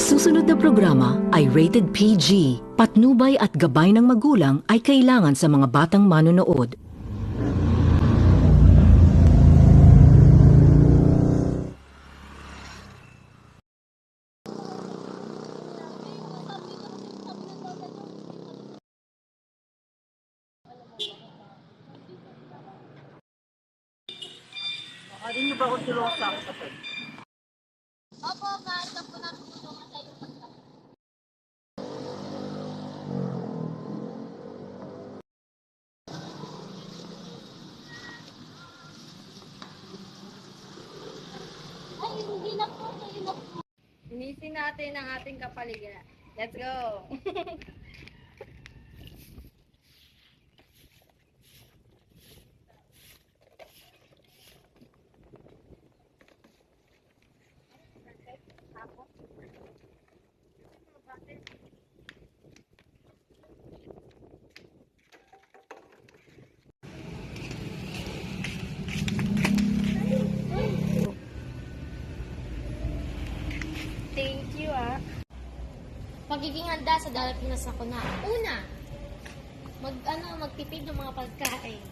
Ang susunod na programa ay rated PG. Patnubay at gabay ng magulang ay kailangan sa mga batang manonood. Opo, kahit na po namin tulungan sa iyo pagka. Ay, hindi na po. Hindi natin ang ating kapaligiran. Let's go! Thank Pagiging handa sa darating na sakuna. Una, mag ano, magtipid ng mga pagkain.